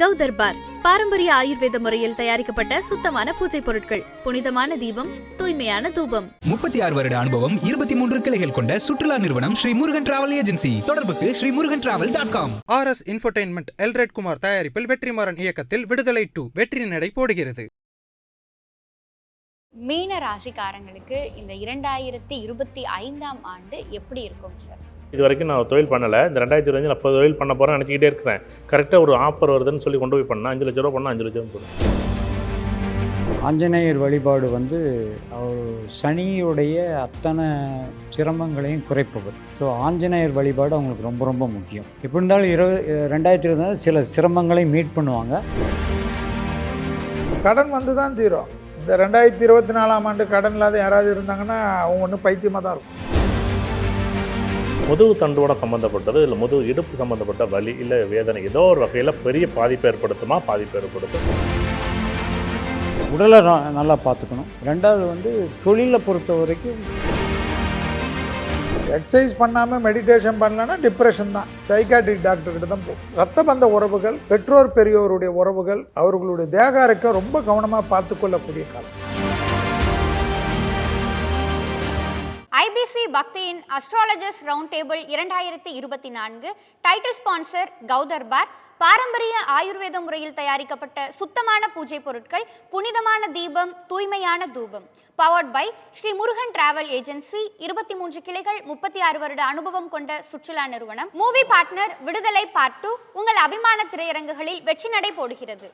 கௌதர்பார் பாரம்பரிய ஆயுர்வேத முறையில் தயாரிக்கப்பட்ட சுத்தமான பூஜை பொருட்கள். புனிதமான தீபம் தூய்மையான தூபம். முப்பத்தி ஆறு வருட அனுபவம் இருபத்தி மூன்று கிளைகள் கொண்ட சுற்றுலா நிறுவனம் ஸ்ரீ முருகன் டிராவல் ஏஜென்சி. தொடர்புக்கு Sri Murugan travel dot com. R S infotainment Elred Kumar தயாரிப்பில் வெற்றிமாறன் இயக்கத்தில் விடுதலை டூ வெற்றி நடை போடுகிறது. மீன ராசிக்காரங்களுக்கு இந்த இரண்டாயிரத்தி இருபத்தி ஐந்தாம் ஆண்டு எப்படி இருக்கும் சார்? இது வரைக்கும் நான் தொழில் பண்ணலை. இந்த ரெண்டாயிரத்தி இருபத்தஞ்சு நான் இப்போ தொழில் பண்ண போகிறேன் நினச்சிக்கிட்டே இருக்கிறேன். கரெக்டாக ஒரு ஆஃபர் வருதுன்னு சொல்லி கொண்டு போய் பண்ணேன் அஞ்சு லட்ச ரூபா பண்ணால் அஞ்சு லட்சம் போடும் ஆஞ்சநேயர் வழிபாடு வந்து அவர் சனியுடைய அத்தனை சிரமங்களையும் குறைப்பவர். ஸோ ஆஞ்சநேயர் வழிபாடு அவங்களுக்கு ரொம்ப ரொம்ப முக்கியம். எப்படி இருந்தாலும் இருபது ரெண்டாயிரத்தி இருபத்தி சில சிரமங்களை மீட் பண்ணுவாங்க. கடன் வந்து தான் தீரும். இந்த ரெண்டாயிரத்தி இருபத்தி நாலாம் ஆண்டு கடன் இல்லாத யாராவது இருந்தாங்கன்னா அவங்க ஒன்றும் பைத்தியமாக தான் இருக்கும். முதுகு தண்டோட சம்மந்தப்பட்டது இல்லை முதுகு இடுப்பு சம்மந்தப்பட்ட வலி இல்லை வேதனை ஏதோ ஒரு வகையில் பெரிய பாதிப்பு ஏற்படுத்துமா? பாதிப்பு ஏற்படுத்தும்? உடலை நல்லா பார்த்துக்கணும். ரெண்டாவது வந்து தொழிலை பொறுத்த வரைக்கும் எக்ஸசைஸ் பண்ணாமல் மெடிடேஷன் பண்ணலன்னா டிப்ரெஷன் தான். சைக்காட்ரிக் டாக்டர்கிட்ட தான் போகும் ரத்த பந்த உறவுகள் பெற்றோர் பெரியோருடைய உறவுகள் அவர்களுடைய தேக ஆரோக்கியம் ரொம்ப கவனமாக பார்த்து கொள்ளக்கூடிய காலம். ஐபிசி பக்தியின் அஸ்ட்ராலஜர்ஸ் ரவுண்ட் டேபிள் இரண்டாயிரத்தி இருபத்தி நான்கு. டைட்டில் ஸ்பான்சர் கௌதர்பார் பாரம்பரிய ஆயுர்வேத முறையில் தயாரிக்கப்பட்ட சுத்தமான பூஜை பொருட்கள் புனிதமான தீபம் தூய்மையான தூபம். Powered by Sri Murugan travel agency இருபத்தி மூன்று கிளைகள் முப்பத்தி ஆறு வருட அனுபவம் கொண்ட சுற்றுலா நிறுவனம். Movie partner Viduthalai part two உங்கள் அபிமான திரையரங்குகளில் வெற்றி நடை போடுகிறது.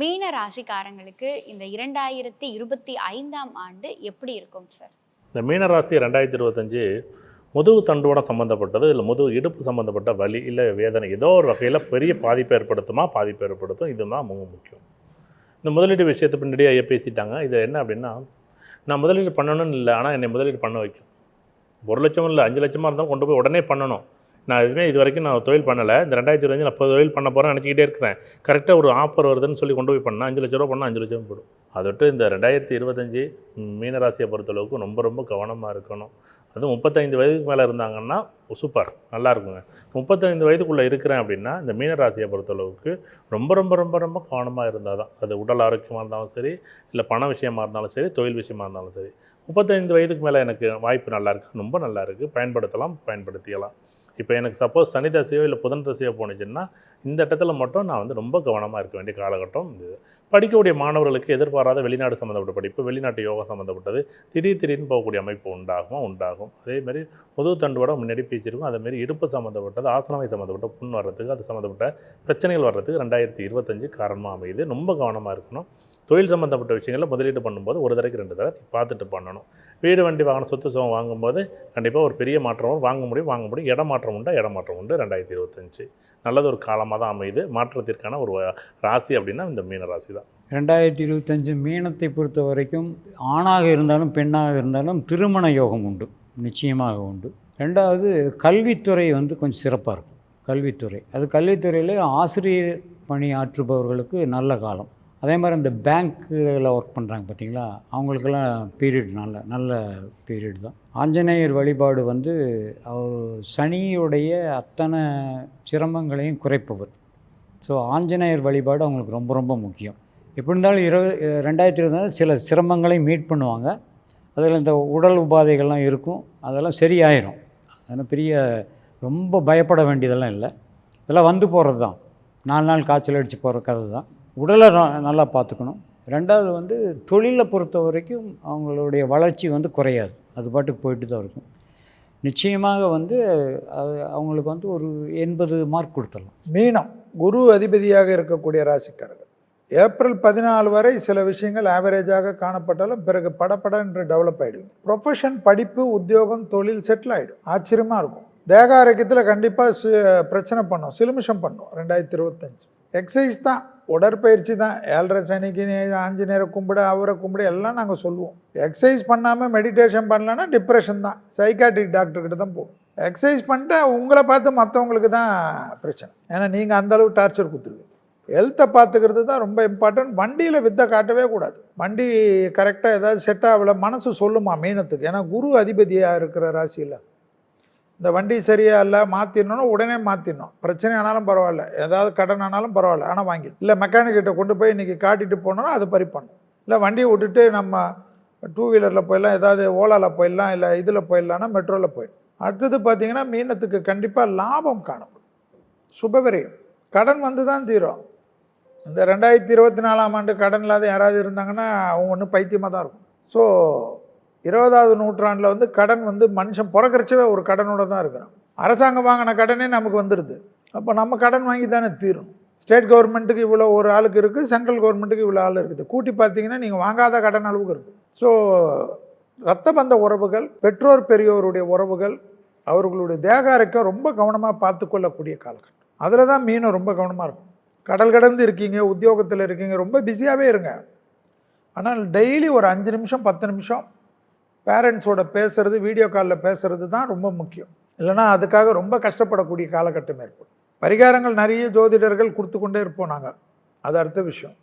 மீன ராசிக்காரங்களுக்கு இந்த இரண்டாயிரத்தி இருபத்தி ஐந்தாம் ஆண்டு எப்படி இருக்கும் சார் இந்த மீனராசி ரெண்டாயிரத்தி இருபத்தஞ்சு முதுகு தண்டோட சம்மந்தப்பட்டது இல்லை முதுகு இடுப்பு சம்மந்தப்பட்ட வலி இல்லை வேதனை ஏதோ ஒரு வகையில் பெரிய பாதிப்பு ஏற்படுத்துமா பாதிப்பு ஏற்படுத்தும் இதுதான் மிக முக்கியம். இந்த முதலீடு விஷயத்தை பின்னாடியே ஐயா பேசிட்டாங்க. இது என்ன அப்படின்னா நான் முதலீடு பண்ணணும்னு இல்லை ஆனால் என்னை முதலீடு பண்ண வைக்கும். ஒரு லட்சம் இல்லை அஞ்சு லட்சமாக இருந்தால் கொண்டு போய் உடனே பண்ணணும். நான் எதுவுமே இது வரைக்கும் நான் தொழில் பண்ணலை. இந்த ரெண்டாயிரத்தி இருபத்தஞ்சு நான் தொழில் பண்ண போகிறேன் நினச்சிக்கிட்டே இருக்கிறேன். கரெக்டாக ஒரு ஆஃபர் வருதுன்னு சொல்லி கொண்டு போய் பண்ணால் அஞ்சு லட்ச ரூபா பண்ணால் அஞ்சு லட்சம் போடும். அதை விட்டு இந்த ரெண்டாயிரத்தி இருபத்தஞ்சி மீனராசியை பொறுத்தளவுக்கு ரொம்ப ரொம்ப கவனமாக இருக்கணும். அதுவும் முப்பத்தைந்து வயதுக்கு மேலே இருந்தாங்கன்னா சூப்பர் நல்லா இருக்குங்க. முப்பத்தைந்து வயதுக்குள்ளே இருக்கிறேன் அப்படின்னா இந்த மீனராசியை பொறுத்தளவுக்கு ரொம்ப ரொம்ப ரொம்ப ரொம்ப கவனமாக இருந்தால் தான். அது உடல் ஆரோக்கியமாக இருந்தாலும் சரி இல்லை பண விஷயமா இருந்தாலும் சரி தொழில் விஷயமா இருந்தாலும் சரி. முப்பத்தைந்து வயதுக்கு மேலே எனக்கு வாய்ப்பு நல்லா இருக்குது ரொம்ப நல்லா இருக்குது பயன்படுத்தலாம் பயன்படுத்திக்கலாம் இப்போ எனக்கு சப்போஸ் சனி தசையோ இல்லை புதன் தசையோ போணுச்சுன்னா இந்த இடத்துல மட்டும் நான் வந்து ரொம்ப கவனமாக இருக்க வேண்டிய காலகட்டம் இது. படிக்கக்கூடிய மாணவர்களுக்கு எதிர்பாராத வெளிநாடு சம்மந்தப்பட்ட படிப்பு வெளிநாட்டு யோகா சம்மந்தப்பட்டது திடீர் திடீர்னு போகக்கூடிய அமைப்பு உண்டாகும்? உண்டாகும். அதேமாரி முதுகு தண்டுவோட முன்னாடி பேச்சிருக்கும் அதேமாரி இடுப்பு சம்மந்தப்பட்டது ஆசனமை சம்மந்தப்பட்ட புண் வர்றதுக்கு அது சம்மந்தப்பட்ட பிரச்சனைகள் வர்றதுக்கு ரெண்டாயிரத்தி இருபத்தஞ்சு காரணமாக அமையுது. ரொம்ப கவனமாக இருக்கணும். தொழில் சம்மந்தப்பட்ட விஷயங்களில் முதலீடு பண்ணும்போது ஒரு தடவைக்கு ரெண்டு தடவை பார்த்துட்டு பண்ணணும். வீடு வண்டி வாகன சொத்து சுகம் வாங்கும்போது கண்டிப்பாக ஒரு பெரிய மாற்றம் வாங்க முடியும் வாங்க முடியும். இட மாற்றம் உண்டு இட மாற்றம் உண்டு. ரெண்டாயிரத்தி இருபத்தஞ்சு. நல்லது ஒரு காலமாக தான் அமையுது. மாற்றத்திற்கான ஒரு ராசி அப்படின்னா இந்த மீன ராசி தான். ரெண்டாயிரத்தி இருபத்தஞ்சு மீனத்தை பொறுத்த வரைக்கும் ஆணாக இருந்தாலும் பெண்ணாக இருந்தாலும் திருமண யோகம் உண்டு. நிச்சயமாக உண்டு. ரெண்டாவது கல்வித்துறை வந்து கொஞ்சம் சிறப்பாக இருக்கும். கல்வித்துறை. அது கல்வித்துறையில் ஆசிரியர் பணி ஆற்றுபவர்களுக்கு நல்ல காலம். அதே மாதிரி இந்த பேங்க்கில் ஒர்க் பண்ணுறாங்க பார்த்தீங்களா அவங்களுக்கெல்லாம் பீரியட் நல்ல நல்ல பீரியட் தான். ஆஞ்சநேயர் வழிபாடு வந்து அவர் சனியுடைய அத்தனை சிரமங்களையும் குறைப்பவர். ஸோ ஆஞ்சநேயர் வழிபாடு அவங்களுக்கு ரொம்ப ரொம்ப முக்கியம். எப்படி இருந்தாலும் இருபது ரெண்டாயிரத்தி இருபத்தி சில சிரமங்களை மீட் பண்ணுவாங்க. அதில் இந்த உடல் உபாதைகள்லாம் இருக்கும். அதெல்லாம் சரியாயிரும். அதனால் பெரிய ரொம்ப பயப்பட வேண்டியதெல்லாம் இல்லை. இதெல்லாம் வந்து போகிறது தான் நாலு நாள் காய்ச்சல் அடித்து போகிற கதை தான். உடலை ந- நல்லா பார்த்துக்கணும். ரெண்டாவது வந்து தொழிலை பொறுத்த வரைக்கும் அவங்களுடைய வளர்ச்சி வந்து குறையாது. அது பாட்டுக்கு போயிட்டு தான் இருக்கும். நிச்சயமாக வந்து அது அவங்களுக்கு வந்து ஒரு எண்பது மார்க் கொடுத்துடலாம். மீனம். குரு அதிபதியாக இருக்கக்கூடிய ராசிக்காரர்கள். ஏப்ரல் பதினாலு வரை சில விஷயங்கள் ஆவரேஜாக காணப்பட்டாலும் பிறகு படபட என்று டெவலப் ஆகிடும் ப்ரொஃபஷன் படிப்பு உத்தியோகம் தொழில் செட்டில் ஆகிடும் ஆச்சரியமாக இருக்கும். தேக ஆரோக்கியத்தில் கண்டிப்பாக பிரச்சனை பண்ணும். சிலுமிஷம் பண்ணும். ரெண்டாயிரத்தி இருபத்தஞ்சு. எக்ஸசைஸ் தான். உடற்பயிற்சி தான். ஏழரை சனிக்கு நீ ஆஞ்சநேயரை கும்பிடு அவரை கும்பிடு எல்லாம் நாங்கள் சொல்லுவோம். எக்ஸசைஸ் பண்ணாமல் மெடிடேஷன் பண்ணலன்னா டிப்ரெஷன் தான். சைக்காட்ரிக் டாக்டர்கிட்ட தான் போகும் எக்ஸசைஸ் பண்ணிட்டு உங்களை பார்த்து மற்றவங்களுக்கு தான் பிரச்சனை. ஏன்னா நீங்கள் அந்தளவு டார்ச்சர் கொடுத்துருவீங்க. ஹெல்த்தை பார்த்துக்கிறது தான் ரொம்ப இம்பார்ட்டன்ட் வண்டியில் வித்தை காட்டவே கூடாது. வண்டி கரெக்டாக ஏதாவது செட் ஆகல மனசு சொல்லுமா மீனத்துக்கு? ஏன்னா குரு அதிபதியாக இருக்கிற ராசியில் இந்த வண்டி சரியா இல்லை மாற்றிடணும்னா உடனே மாற்றிடணும் பிரச்சனை ஆனாலும் பரவாயில்ல. ஏதாவது கடன் ஆனாலும் பரவாயில்ல. ஆனால் வாங்கி இல்லை மெக்கானிக்கிட்ட கொண்டு போய் இன்றைக்கி காட்டிட்டு போனோன்னா அது பறி பண்ணும். இல்லை வண்டியை விட்டுட்டு நம்ம டூ வீலரில் போயிடலாம் ஏதாவது ஓலாவில் போயிடலாம் இல்லை இதில் போயிடலாம்னா மெட்ரோவில் போயிடும் அடுத்தது பார்த்தீங்கன்னா மீனத்துக்கு கண்டிப்பாக லாபம் காணப்படும். சுபவிரயம் கடன் வந்து தான் தீரும். இந்த ரெண்டாயிரத்தி இருபத்தி நாலாம் ஆண்டு கடன் இல்லாத யாராவது இருந்தாங்கன்னா அவங்க ஒன்றும் பைத்தியமாக தான் இருக்கும். ஸோ இருபதாவது நூற்றாண்டில் வந்து கடன் வந்து மனுஷன் பிறக்கறச்சவே ஒரு கடனோட தான் இருக்கிறான். அரசாங்கம் வாங்கின கடனே நமக்கு வந்துடுது அப்போ நம்ம கடன் வாங்கி தானே தீரும் ஸ்டேட் கவர்மெண்ட்டுக்கு இவ்வளோ ஒரு ஆளுக்கு இருக்குது சென்ட்ரல் கவர்மெண்ட்டுக்கு இவ்வளோ ஆள் இருக்குது. கூட்டி பார்த்தீங்கன்னா நீங்கள் வாங்காத கடன் அளவுக்கு இருக்குது ஸோ ரத்த பந்த உறவுகள் பெற்றோர் பெரியோருடைய உறவுகள் அவர்களுடைய தேக ஆரோக்கியம் ரொம்ப கவனமாக பார்த்து கொள்ளக்கூடிய காலகட்டம். அதில் தான் மீனும் ரொம்ப கவனமாக இருக்கும். கடல் கடந்து இருக்கீங்க உத்தியோகத்தில் இருக்கீங்க ரொம்ப பிஸியாகவே இருங்க. ஆனால் டெய்லி ஒரு அஞ்சு நிமிஷம் பத்து நிமிஷம் பேரண்ட்ஸோட பேசுறது வீடியோ காலில் பேசுறது தான் ரொம்ப முக்கியம். இல்லைன்னா அதுக்காக ரொம்ப கஷ்டப்படக்கூடிய காலகட்டம் ஏற்படும். பரிகாரங்கள் நிறைய ஜோதிடர்கள் கொடுத்து கொண்டே இருப்போம் நாங்கள் அது அடுத்த விஷயம்.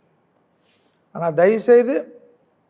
ஆனால் தயவுசெய்து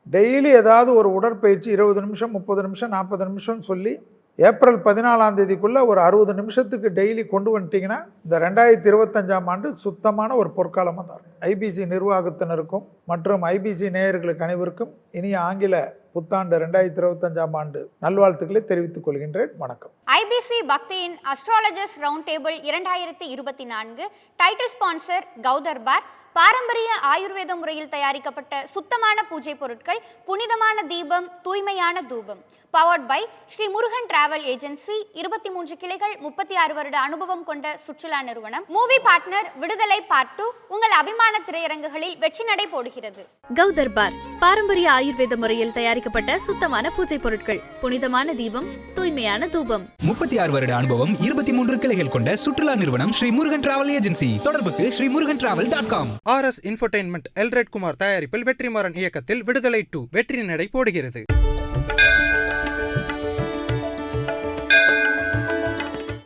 டெய்லி ஏதாவது ஒரு உடற்பயிற்சி இருபது நிமிஷம் முப்பது நிமிஷம் நாற்பது நிமிஷம்னு சொல்லி ஏப்ரல் பதினாலாம் தேதிக்குள்ளே ஒரு அறுபது நிமிஷத்துக்கு டெய்லி கொண்டு வந்துட்டிங்கன்னா இந்த ரெண்டாயிரத்தி இருபத்தஞ்சாம் ஆண்டு சுத்தமான ஒரு பொற்காலமாக தான் இருக்கும் ஐபிசி நிர்வாகத்தினருக்கும் மற்றும் ஐபிசி நேயர்களுக்கு அனைவருக்கும் இனிய ஆங்கில புத்தாண்டு ரெண்டாயிரத்தி இருபத்தஞ்சாம் ஆண்டு நல்வாழ்த்துக்களை தெரிவித்துக் கொள்கின்றேன். வணக்கம். ஐபிசி பக்தியின் அஸ்ட்ராலஜர்ஸ் ரவுண்ட் டேபிள் இரண்டாயிரத்தி இருபத்தி நான்கு. டைட்டில் ஸ்பான்சர் கௌதர்பார் பாரம்பரிய ஆயுர்வேத முறையில் தயாரிக்கப்பட்ட சுத்தமான பூஜை பொருட்கள் புனிதமான தீபம் தூய்மையான தூபம். Powered by Sri Murugan travel agency இருபத்தி மூன்று கிளைகள் முப்பத்தி ஆறு வருட அனுபவம் கொண்ட சுற்றுலா நிறுவனம். Movie partner Viduthalai part two உங்கள் அபிமான திரையரங்குகளில் வெற்றி நடை போடுகிறது. கௌதர்பார் பாரம்பரிய ஆயுர்வேத முறையில் தயாரிக்கப்பட்ட சுத்தமான பூஜை பொருட்கள். புனிதமான தீபம் தூய்மையான தூபம். முப்பத்தி ஆறு வருட அனுபவம் இருபத்தி மூன்று கிளைகள் கொண்ட சுற்றுலா நிறுவனம் ஸ்ரீ முருகன் டிராவல் ஏஜென்சி தொடர்புக்கு Sri Murugan travel dot com R S infotainment Elred Kumar தயாரிப்பில் வெற்றிமாறன் இயக்கத்தில் விடுதலை டூ வெற்றி நடை போடுகிறது.